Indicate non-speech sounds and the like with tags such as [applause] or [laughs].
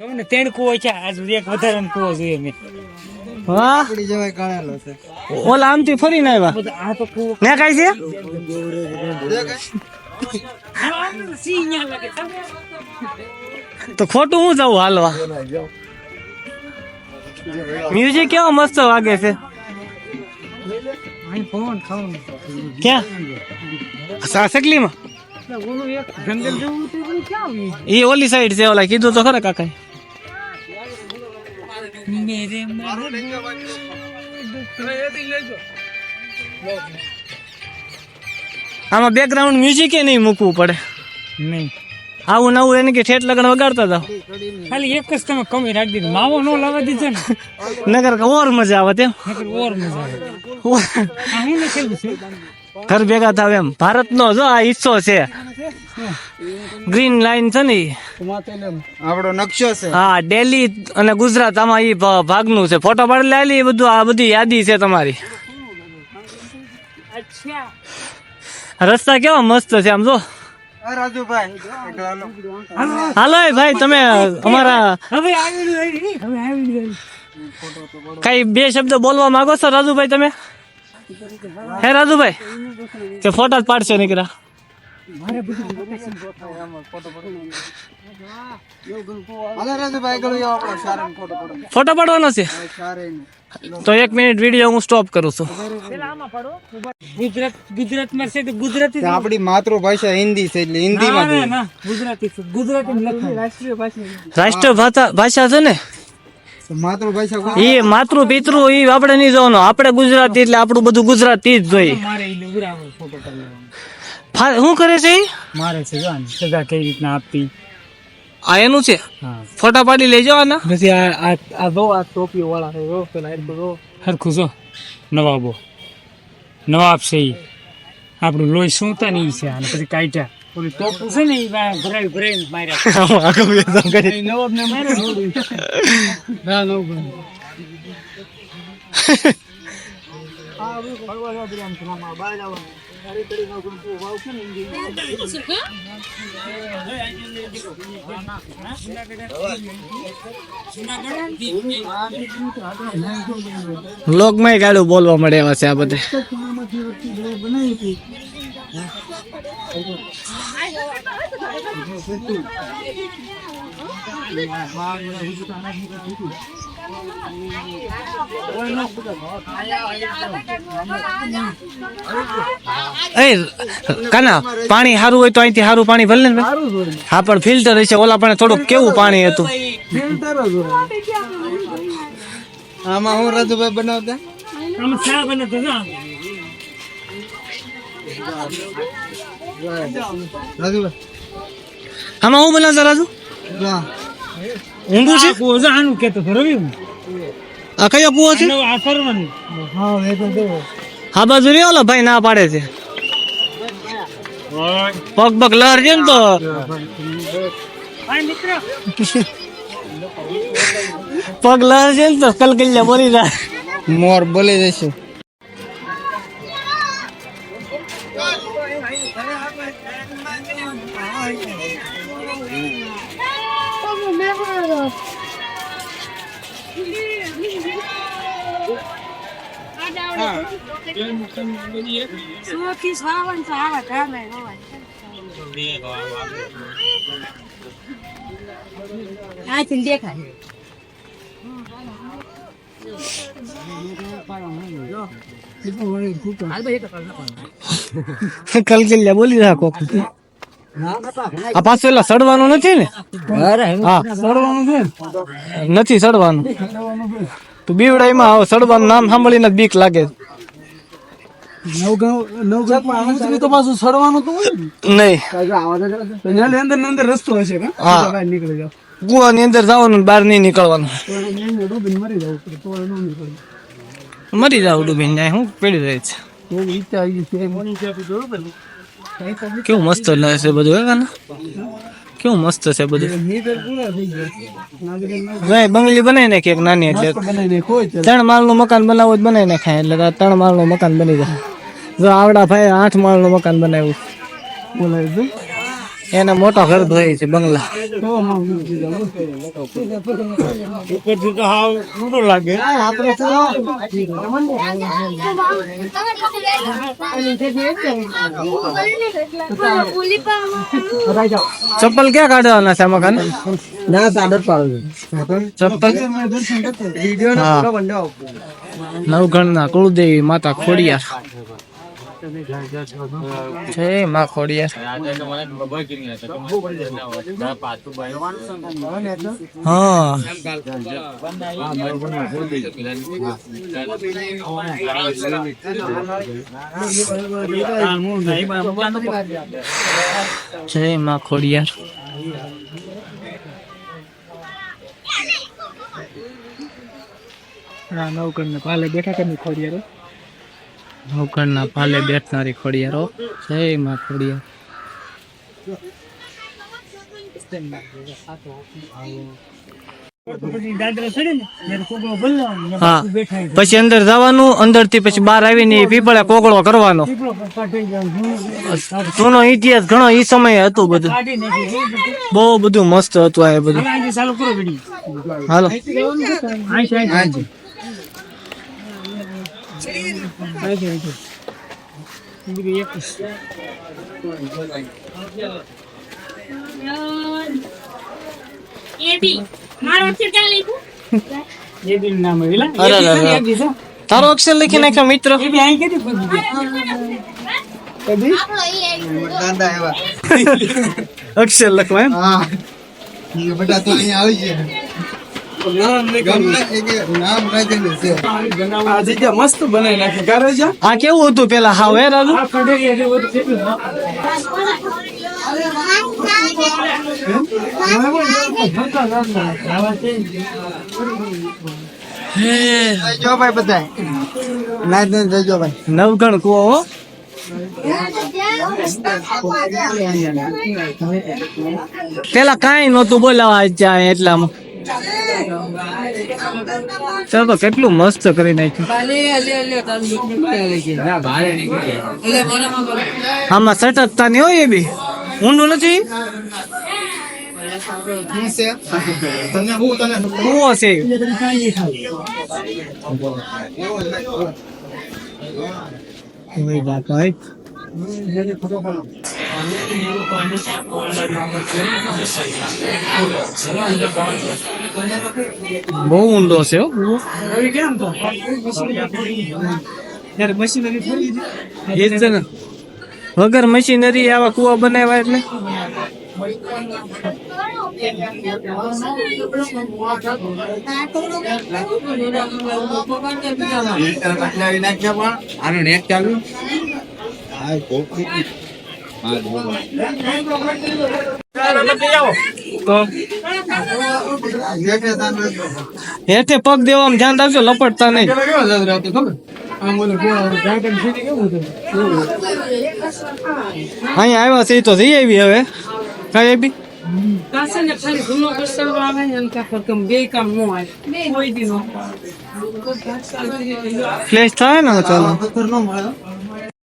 તમને ત્રણ કુવો છે આજ એક વધારે કુવો જોઈએ મેં. હા? પડી જવાય ગણેલો છે. ઓલા આમથી ફરીને આવ્યા? આ તો કુવો. ને કાંઈ છે? તો ખોટું હું જવું હાલવા? મ્યુઝિક કેવો મસ્ત વાગે છે? ક્યાં? સાસકલીમાં એ ઓલી સાઈડ છે ઓલા કીધું તો ખરા કાકા મેરે આમાં બેકગ્રાઉન્ડ મ્યુઝિક એ નહીં મૂકવું પડે. નહીં. આવું નવું એને કે ઠેઠ લગન વગાડતા હતા? ખાલી એક જ તમે કમી રાખી દીધી. માવો નો લાવવા દીધો ને. નગર ઓર મજા આવે તેમ? ઓર મજા આવે. ઘર ભેગા થાવ એમ. ભારતનો જો આ હિસ્સો છે. ગ્રીન લાઈન છે ને આપણો નકશો છે. હા દિલ્હી અને ગુજરાત આમાં એ ભાગનું છે. ફોટો પાડી લેલી બધું આ બધી યાદી છે તમારી. રસ્તા કેવા મસ્ત છે આમ જો. હાલો. ભાઈ તમે અમારા હવે આવી ગયું હવે આવી ગયું કઈ બે શબ્દ બોલવા માંગો છો રાજુભાઈ તમે? હે રાજુભાઈ? કે ફોટા જ પાડશે નીકળ્યા? જાઓ આપણે ફોટો પડો. ફોટો પાડવાનો છે? તો એક મિનિટ વીડિયો હું સ્ટોપ કરું છું. ગુજરાત ગુજરાતમાં છે તો ગુજરાતી આપણી માતૃભાષા હિન્દી છે એટલે હિન્દીમાં ના, ગુજરાતી છે. ગુજરાતી રાષ્ટ્રીય ભાષા રાષ્ટ્ર ભાષા ભાષા છે ને? તો માતૃભાષા એ માતૃ પિતૃ એ આપણે નહીં જવાનું. આપણે ગુજરાતી એટલે આપણું બધું ગુજરાતી જ જોઈએ. શું કરે છે? મારે છે જો સજા કઈ રીતના આપતી આ એનું છે? ફોટા પાડી લેજો આના. પછી આ આ જો આ ટોપી વાળા છે જો પેલા એક જો. હરખું જો. નવાબો નવાબ છે ઈ. આપણું લોહી સૂતા નહીં છે અને પછી કાઢ્યા ઓલી ટોપું છે ને ઈ માર્યા નવાબ ને માર્યો ના નવ [laughs] લોકમાં ગાડું બોલવા મળે એવા છે આ બધે. એ કાના પાણી સારું હોય તો અહીંથી સારું પાણી ભલે ને હા પણ ફિલ્ટર હશે ઓલા પણ થોડુંક કેવું પાણી હતું. આમાં હું રાજુભાઈ બનાવતા? આમ હું બનાવતા રાજુ? છે? આ કૂવો આનું કેતો તો રવિ આ કયો કૂવો છે? આ કરવાનું હા એ તો જો આ બાજુ રહ્યો ઓલો ભાઈ ના પાડે છે. પગ પગ લહર છે ને તો. પગ લહર છે ને તો કલકલિયા બોલી જાય મોર બોલી જશે. આ થી દેખાય કલકલિયા બોલી રાખો. આ પાછું એલા સડવાનું નથી ને? હા નથી સડવાનું. તો બીવડાઈમાં આવો સડવાનું નામ સાંભળીને બીક લાગે. તો પાછું સડવાનું તો હોય નહીં. અંદર અંદર રસ્તો હશે કા? હા. નીકળી જાવ કુવાની અંદર જવાનું બહાર નહીં નીકળવાનું. મરી જવું ડૂબીને જાય હું પડી રહી છે. છે. કેવું મસ્ત છે બધું હે કાના? કેવું મસ્ત છે બધું? ભાઈ બંગલી બનાવી નાખી એક નાની એટલે ત્રણ માળનું મકાન બનાવવું જ બનાવી નાખાય એટલે તાર ત્રણ માળનું મકાન બની જાય. જો આવડા ભાઈ આઠ માળનું મકાન બનાવ્યું. બોલાવી એને મોટો ઘર ધોઈ છે બંગલા. ઉપરથી તો હાવ મોટો લાગે. ચપ્પલ ક્યાં કાઢવાના છે આમાં કાને ના સાડર પાડો ચપ્પલ? વિડિયો હા. નવગણના કુળદેવી માતા ખોડિયાર. જય માં ખોડિયાર હા. જય માં ખોડિયાર હા નવકણ ને પાલે બેઠા કરી ખોડિયારો નવગણના પાલે બેઠનારી ખોડિયારો જય માં ખોડિયાર પછી અંદર જવાનું અંદરથી પછી બહાર આવીને પીપળે કોકળો કરવાનો. જૂનો ઇતિહાસ ઘણો ઈ સમય હતું બધું બહુ બધું. મસ્ત હતું આ બધું. હાલો તારો અક્ષર લખી નાખ્યો મિત્ર. અક્ષર લખવા એમ? બધા બેટા તો અહીંયા આવી છે મસ્ત બનાવી નાખી પેલા હાવ હે છે. જો નવગણ કુવો પેલા કાંઈ નહોતું બોલાવા એટલામાં ચાલો તો કેટલું મસ્ત કરી નાખ્યું. આમાં સટકતા નહીં હોય એ બી. ઊંડું નથી? કુવો. બહુ ઊંડો છે એ જ ને. વગર મશીનરી આવા કુવા બનાવ્યા એટલે. નાખ્યા પણ. આનો નેટ ચાલુ. તો હેઠે પગ દેવા ધ્યાન રાખજો, લપટતા નહીં. અહીંયા આવ્યા છે એ તો જઈ આવી હવે. કઈ આવે એમ કાં કમ બે? કામ નો થાય ને ચાલો.